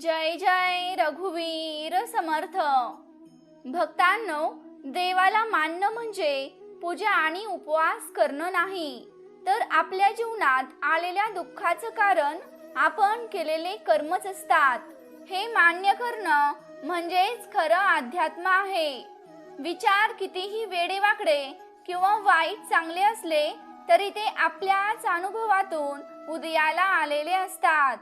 जय जय रघुवीर समर्थ. भक्तांनो देवाला मानणं म्हणजे पूजा आणि उपवास करणं नाही तर आपल्या जीवनात आलेल्या दुःखाचं कारण आपण केलेले कर्मच असतात. हे मान्य करणं म्हणजेच खरं अध्यात्म आहे. विचार कितीही वेडेवाकडे किंवा वाईट चांगले असले तरी ते आपल्याच अनुभवातून उदयाला आलेले असतात.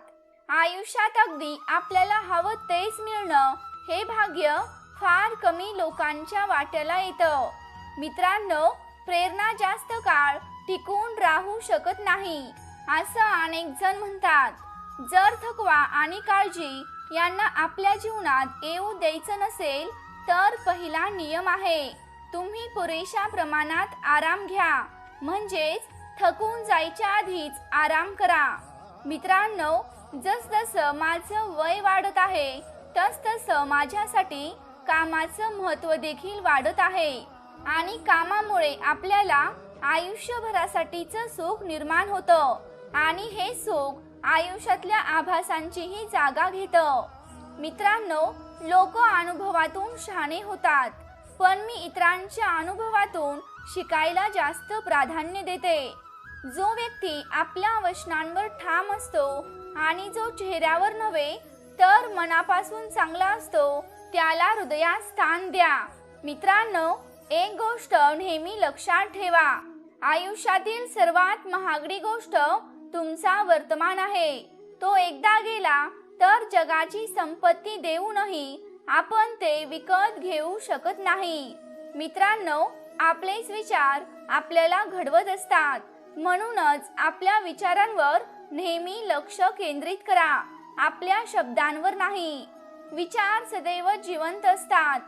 आयुष्यात अगदी आपल्याला हवं तेच मिळणं हे भाग्य फार कमी लोकांच्या वाट्याला येतं. मित्रांनो प्रेरणा जास्त काळ टिकून राहू शकत नाही असं अनेक जण म्हणतात. जर थकवा आणि काळजी यांना आपल्या जीवनात येऊ द्यायचं नसेल तर पहिला नियम आहे तुम्ही पुरेशा प्रमाणात आराम घ्या. म्हणजेच थकून जायच्या आधीच आराम करा. मित्रांनो जसजसं माझं वय वाढत आहे तस तसं माझ्यासाठी कामाचं महत्त्व देखील वाढत आहे आणि कामामुळे आपल्याला आयुष्यभरासाठीचं सुख निर्माण होतं आणि हे सुख आयुष्यातल्या आभासांचीही जागा घेतं. मित्रांनो लोक अनुभवातून शहाणे होतात पण मी इतरांच्या अनुभवातून शिकायला जास्त प्राधान्य देते. जो व्यक्ती आपल्या वचनांवर ठाम असतो आणि जो चेहऱ्यावर नव्हे तर मनापासून चांगला असतो त्याला हृदयात स्थान द्या. मित्रांनो एक गोष्ट नेहमी लक्षात ठेवा. आयुष्यातील सर्वात महागडी गोष्ट तुमचा वर्तमान आहे. तो एकदा गेला तर जगाची संपत्ती देऊनही आपण ते विकत घेऊ शकत नाही. मित्रांनो आपलेच विचार आपल्याला घडवत असतात. म्हणूनच आपल्या विचारांवर नेहमी लक्ष केंद्रित करा. आपल्या शब्दांवर नाही. विचार सदैव जिवंत असतात.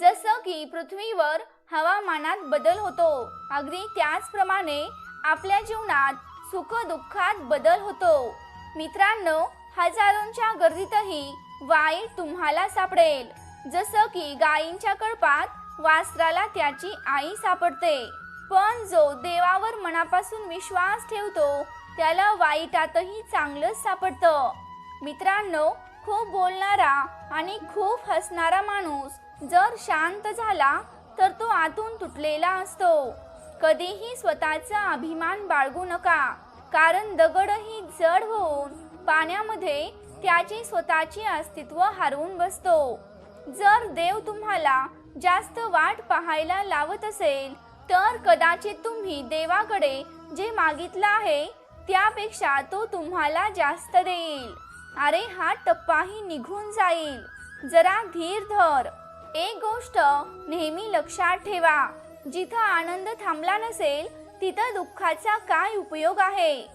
जसं की पृथ्वीवर हवामानात बदल होतो. अगदी त्याचप्रमाणे आपल्या जीवनात सुख दुःखात बदल होतो. मित्रांनो हजारोंच्या गर्दीतही वाईट तुम्हाला सापडेल. जसं की गायींच्या कळपात वासराला त्याची आई सापडते. पण जो देवावर मनापासून विश्वास ठेवतो त्याला वाईटातही चांगलंच सापडतं. मित्रांनो खूप बोलणारा आणि खूप हसणारा माणूस जर शांत झाला तर तो आतून तुटलेला असतो. कधीही स्वतःचा अभिमान बाळगू नका कारण दगडही जड होऊन पाण्यामध्ये त्याची स्वतःची अस्तित्व हरवून बसतो. जर देव तुम्हाला जास्त वाट पाहायला लावत असेल तर कदाचित तुम्ही देवाकडे जे मागितलं आहे त्यापेक्षा तो तुम्हाला जास्त देईल. अरे हा टप्पाही निघून जाईल. जरा धीर धर. एक गोष्ट नेहमी लक्षात ठेवा. जिथं आनंद थांबला नसेल तिथं दुःखाचा काय उपयोग आहे?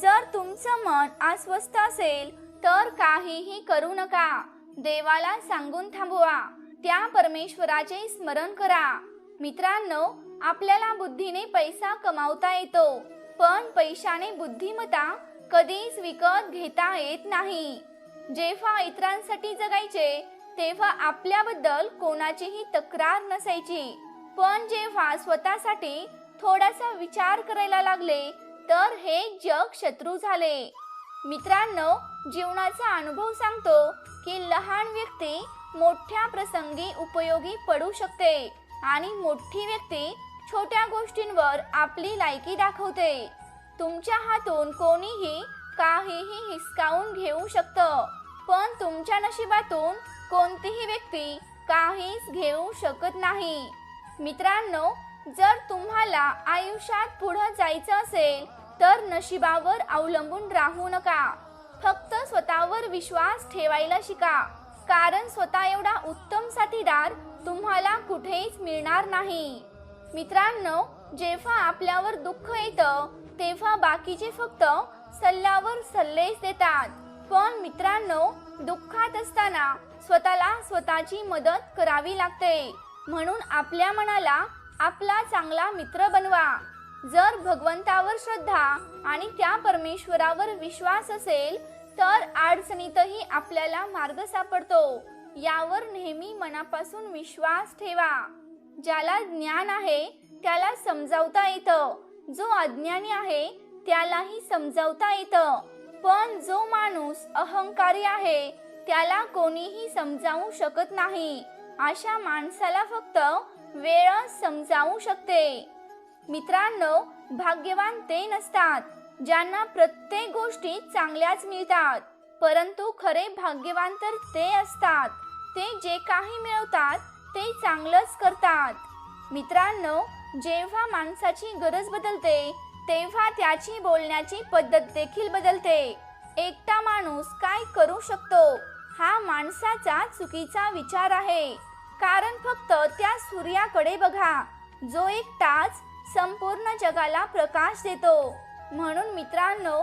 जर तुमचं मन अस्वस्थ असेल तर काहीही करू नका. देवाला सांगून थांबवा. त्या परमेश्वराचे स्मरण करा. मित्रांनो आपल्याला बुद्धीने पैसा कमावता येतो. पण पैशाने बुद्धिमत्ता कधीच विकत घेता येत नाही. जेव्हा इतरांसाठी जगायचे तेव्हा आपल्याबद्दल कोणाचीही तक्रार नसायची. पण जेव्हा स्वतःसाठी थोडासा विचार करायला लागले तर हे जग शत्रू झाले. मित्रांनो जीवनाचा अनुभव सांगतो की लहान व्यक्ती मोठ्या प्रसंगी उपयोगी पडू शकते आणि मोठी व्यक्ती छोट्या गोष्टींवर आपली लायकी दाखवते. तुमच्या हातून कोणीही काहीही हिसकावून घेऊ शकतं. पण तुमच्या नशिबातून कोणतीही व्यक्ती काहीच घेऊ शकत नाही. मित्रांनो जर तुम्हाला आयुष्यात पुढे जायचं असेल तर नशिबावर अवलंबून राहू नका. फक्त स्वतःवर विश्वास ठेवायला शिका. कारण स्वतः एवढा उत्तम साथीदार तुम्हाला कुठेच मिळणार नाही. मित्रांनो जेव्हा आपल्यावर दुःख येतं तेव्हा बाकीचे फक्त सल्ल्यावर सल्लेच देतात. पण मित्रांनो दुःखात असताना स्वतःला स्वतःची मदत करावी लागते. म्हणून आपल्या मनाला आपला चांगला मित्र बनवा. जर भगवंतावर श्रद्धा आणि त्या परमेश्वरावर विश्वास असेल तर अडचणीतही आपल्याला मार्ग सापडतो. यावर नेहमी मनापासून विश्वास ठेवा. ज्याला ज्ञान आहे त्याला समजावता येतं. जो अज्ञानी आहे त्यालाही समजावता येतं. पण जो माणूस अहंकारी आहे त्याला कोणीही समजावू शकत नाही. अशा माणसाला फक्त वेळ समजावू शकते. मित्रांनो भाग्यवान ते नसतात ज्यांना प्रत्येक गोष्टी चांगल्याच मिळतात. परंतु खरे भाग्यवान तर ते असतात. ते जे काही मिळवतात ते चांगलंच करतात. मित्रांनो जेव्हा माणसाची गरज बदलते तेव्हा त्याची बोलण्याची पद्धत देखील बदलते. एकटा माणूस काय करू शकतो? हा माणसाचा चुकीचा विचार आहे. कारण फक्त त्या सूर्याकडे बघा. जो एकटाच संपूर्ण जगाला प्रकाश देतो. म्हणून मित्रांनो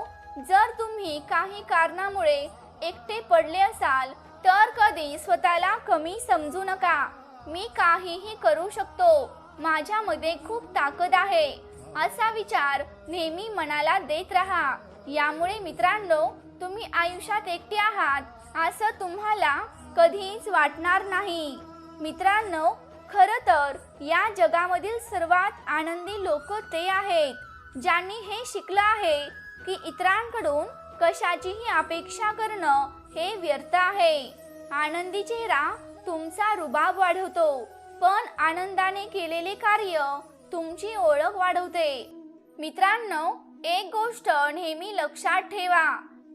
जर तुम्ही काही कारणामुळे एकटे पडले असाल तर कधी स्वतःला कमी समजू नका. मी काहीही करू शकतो. माझ्यामध्ये खूप ताकद आहे. असा विचार नेहमी मनाला देत राहा. यामुळे मित्रांनो तुम्ही आयुष्यात एकटे आहात असं तुम्हाला कधीच वाटणार नाही. मित्रांनो खरं तर या जगामधील सर्वात आनंदी लोक ते आहेत ज्यांनी हे शिकलं आहे की इतरांकडून कशाचीही अपेक्षा करणं हे व्यर्थ आहे. आनंदी चेहरा तुमचा रुबाब वाढवतो. पण आनंदाने केलेले कार्य तुमची ओळख वाढवते. मित्रांनो एक गोष्ट नेहमी लक्षात ठेवा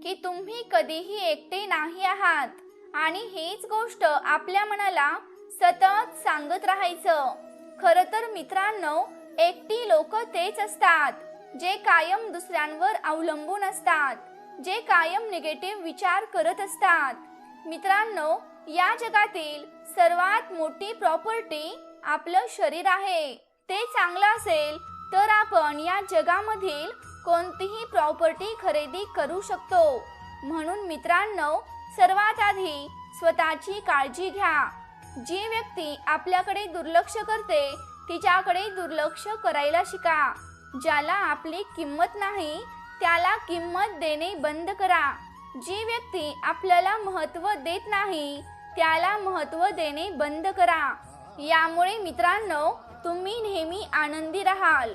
की तुम्ही कधीही एकटे नाही आहात. आणि हीच गोष्ट आपल्या मनाला सतत सांगत राहायचं. खर तर मित्रांनो एकटी लोक तेच असतात जे कायम दुसऱ्यांवर अवलंबून असतात जे कायम निगेटिव्ह विचार करत असतात. मित्रांनो या जगातील सर्वात मोठी प्रॉपर्टी आपलं शरीर आहे. ते चांगलं असेल तर आपण या जगामधील कोणतीही प्रॉपर्टी खरेदी करू शकतो. म्हणून मित्रांनो सर्वात आधी स्वतःची काळजी घ्या. जी व्यक्ती आपल्याकडे दुर्लक्ष करते तिच्याकडे दुर्लक्ष करायला शिका. ज्याला आपली किंमत नाही त्याला किंमत देणे बंद करा. जी व्यक्ती आपल्याला महत्त्व देत नाही त्याला महत्त्व देणे बंद करा. यामुळे मित्रांनो तुम्ही नेहमी आनंदी राहाल.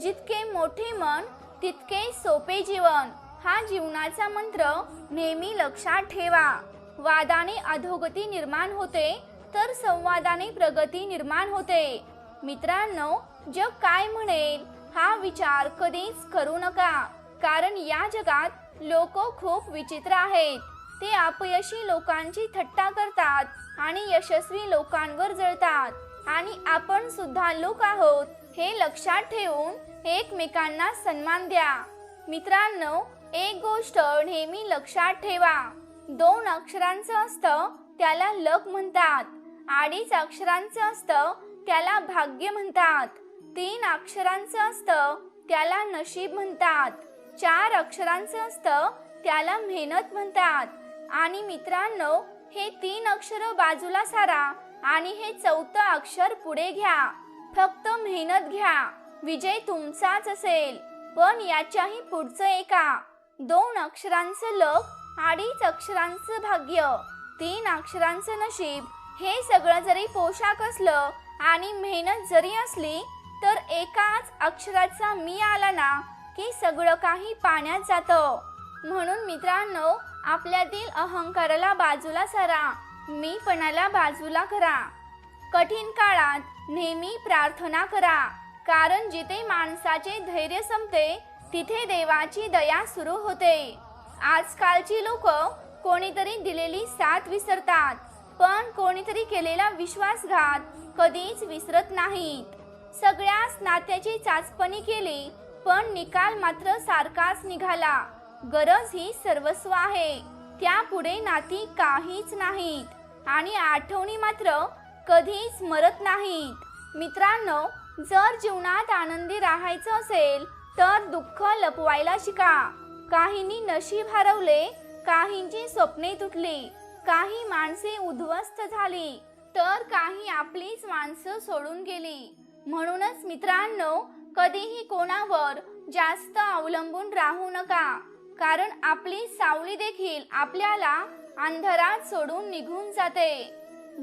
जितके मोठे मन तितके सोपे जीवन. हा जीवनाचा मंत्र नेहमी लक्षात ठेवा. वादाने अधोगती निर्माण होते तर संवादाने प्रगती निर्माण होते. मित्रांनो जग काय म्हणेल हा विचार कधीच करू नका. कारण या जगात लोक खूप विचित्र आहेत. ते अपयशी लोकांची थट्टा करतात आणि यशस्वी लोकांवर जळतात. आणि आपण सुद्धा लोक आहोत हे लक्षात ठेवून एकमेकांना सन्मान द्या. मित्रांनो एक गोष्ट नेहमी लक्षात ठेवा. दोन अक्षरांचं असतं त्याला लक म्हणतात. अडीच अक्षरांचं असतं त्याला भाग्य म्हणतात. तीन अक्षरांचं असतं त्याला नशीब म्हणतात. चार अक्षरांचं असतं त्याला मेहनत म्हणतात. आणि मित्रांनो हे तीन अक्षर बाजूला सारा आणि हे चौथं अक्षर पुढे घ्या. फक्त मेहनत घ्या. विजय तुमचाच असेल पण याच्याही पुढचं एका. दोन अक्षरांचं लक अडीच अक्षरांचं भाग्य तीन अक्षरांचं नशीब हे सगळं जरी पोशाख असलं आणि मेहनत जरी असली तर एकाच अक्षराचा मी आला ना की सगळं काही पाण्यात जातं. म्हणून मित्रांनो आपल्यातील अहंकाराला बाजूला सरा मीपणाला बाजूला करा. कठीण काळात नेहमी प्रार्थना करा कारण जिथे माणसाचे धैर्य संपते तिथे देवाची दया सुरू होते. आजकालची लोक कोणीतरी दिलेली साथ विसरतात पण कोणीतरी केलेला विश्वासघात कधीच विसरत नाहीत. सगळ्याच नात्याची चाचपणी केली पण निकाल मात्र सारखाच निघाला. गरज ही सर्वस्व आहे. त्यापुढे नाती काहीच नाहीत. आणि आठवणी मात्र कधीच मरत नाहीत. मित्रांनो जर जीवनात आनंदी राहायचं असेल तर दुःख लपवायला शिका. काहींनी नशीब हरवले काहींची स्वप्ने तुटली. काही माणसे उद्ध्वस्त झाली तर काही आपलीच माणसं सोडून गेली. म्हणूनच मित्रांनो कधीही कोणावर जास्त अवलंबून राहू नका. कारण आपली सावली देखील आपल्याला अंधारात सोडून निघून जाते.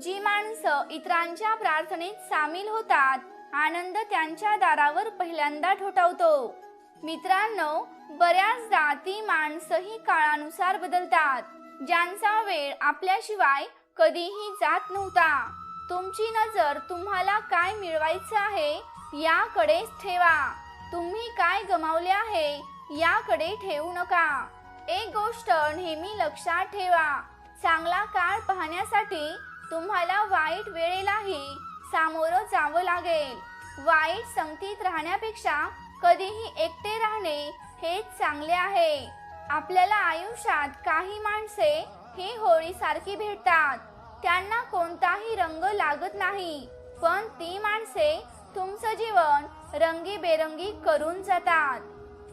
जी माणसं इतरांच्या प्रार्थनेत सामील होतात आनंद त्यांच्या दारावर पहिल्यांदा ठोठावतो. मित्रांनो बऱ्याचदा ती माणसंही काळानुसार बदलतात ज्यांचा वेळ आपल्याशिवाय कधीही जात नव्हता. तुमची नजर तुम्हाला काय मिळवायचं आहे याकडेच ठेवा. तुम्ही काय गमावले आहे याकडे ठेवू नका. एक गोष्ट नेहमी लक्षात ठेवा. चांगला काळ पाहण्यासाठी तुम्हाला वाईट वेळेलाही सामोरं जावं लागेल. वाईट संगतीत राहण्यापेक्षा कधीही एकटे राहणे हेच चांगले आहे. आपल्याला आयुष्यात काही माणसे ही होळीसारखी भेटतात. त्यांना कोणताही रंग लागत नाही. पण ती माणसे तुमचं जीवन रंगीबेरंगी करून जातात.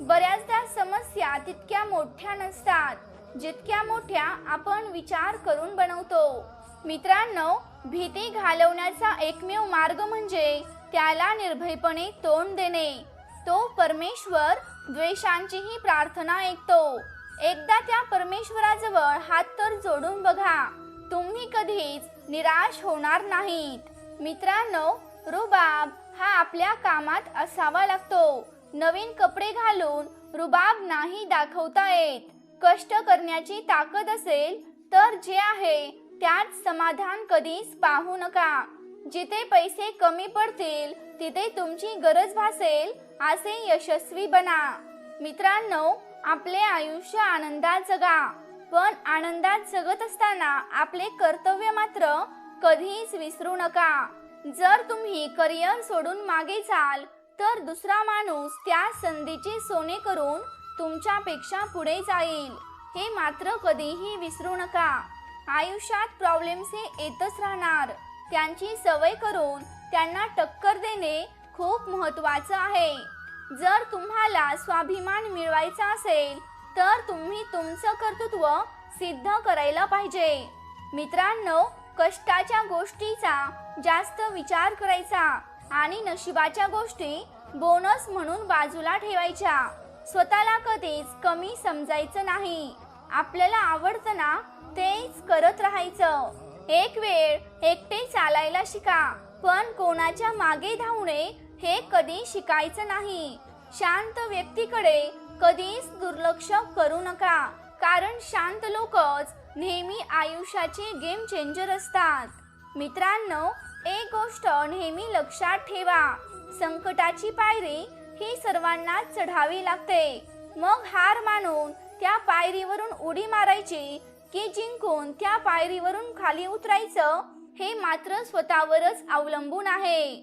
बऱ्याचदा समस्या तितक्या मोठ्या नसतात जितक्या मोठ्या आपण विचार करून बनवतो. मित्रांनो भीती घालवण्याचा एकमेव मार्ग म्हणजे त्याला निर्भयपणे तोंड देणे. तो परमेश्वर द्वेषांचीही प्रार्थना ऐकतो. एकदा त्या परमेश्वराजवळ हात तर जोडून बघा. तुम्ही कधीच निराश होणार नाहीत. मित्रांनो रुबाब हा आपल्या कामात असावा लागतो. नवीन कपडे घालून रुबाब नाही दाखवता येत. कष्ट करण्याची ताकद असेल तर जे आहे त्यात समाधान कधीच पाहू नका. जिथे पैसे कमी पडतील तिथे तुमची गरज भासेल असे यशस्वी बना. मित्रांनो आपले आयुष्य आनंदात जगा. पण आनंदात जगत असताना आपले कर्तव्य मात्र कधीच विसरू नका. जर तुम्ही करिअर सोडून मागे जाल तर दुसरा माणूस त्या संधीचे सोने करून तुमच्यापेक्षा पुढे जाईल. हे मात्र कधीही विसरू नका. आयुष्यात प्रॉब्लेम्स हे येतच राहणार. त्यांची सवय करून त्यांना टक्कर देणे खूप महत्त्वाचं आहे. जर तुम्हाला स्वाभिमान मिळवायचा असेल तर तुम्ही तुमचं कर्तृत्व सिद्ध करायला पाहिजे. मित्रांनो कष्टाच्या गोष्टीचा जास्त विचार करायचा. आणि नशिबाच्या गोष्टी बोनस म्हणून बाजूला ठेवायच्या. स्वतःला कधीच कमी समजायचं नाही. आपल्याला आवडतं ना तेच करत राहायचं. एक वेळ एकटे चालायला शिका पण कोणाच्या मागे धावणे हे कधी शिकायचं नाही. शांत व्यक्तीकडे कधीच दुर्लक्ष करू नका कारण शांत लोकच नेहमी आयुष्याचे गेम चेंजर असतात. मित्रांनो एक गोष्ट नेहमी लक्षात ठेवा. संकटाची पायरी ही सर्वांना चढावी लागते. मग हार मानून त्या पायरीवरून उडी मारायची की जिंकून त्या पायरीवरून खाली उतरायचं हे मात्र स्वतःवरच अवलंबून आहे.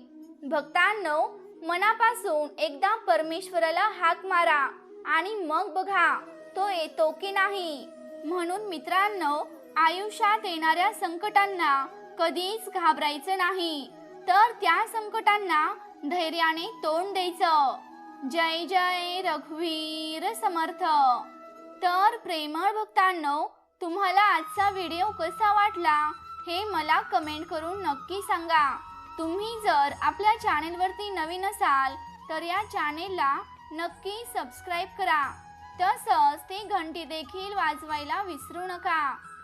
भक्तांनो मनापासून एकदा परमेश्वराला हाक मारा आणि मग बघा तो येतो की नाही. म्हणून मित्रांनो आयुष्यात येणाऱ्या संकटांना कधीच घाबरायचं नाही. तर त्या संकटांना धैर्याने तोंड द्यायचं. जय जय रघुवीर समर्थ. तर प्रेमळ भक्तांनो तुम्हाला आजचा व्हिडिओ कसा वाटला हे मला कमेंट करून नक्की सांगा. तुम्ही जर आपल्या चॅनेलवरती नवीन असाल तर या चॅनेलला नक्की सबस्क्राईब करा. तसंच ती घंटी देखील वाजवायला विसरू नका.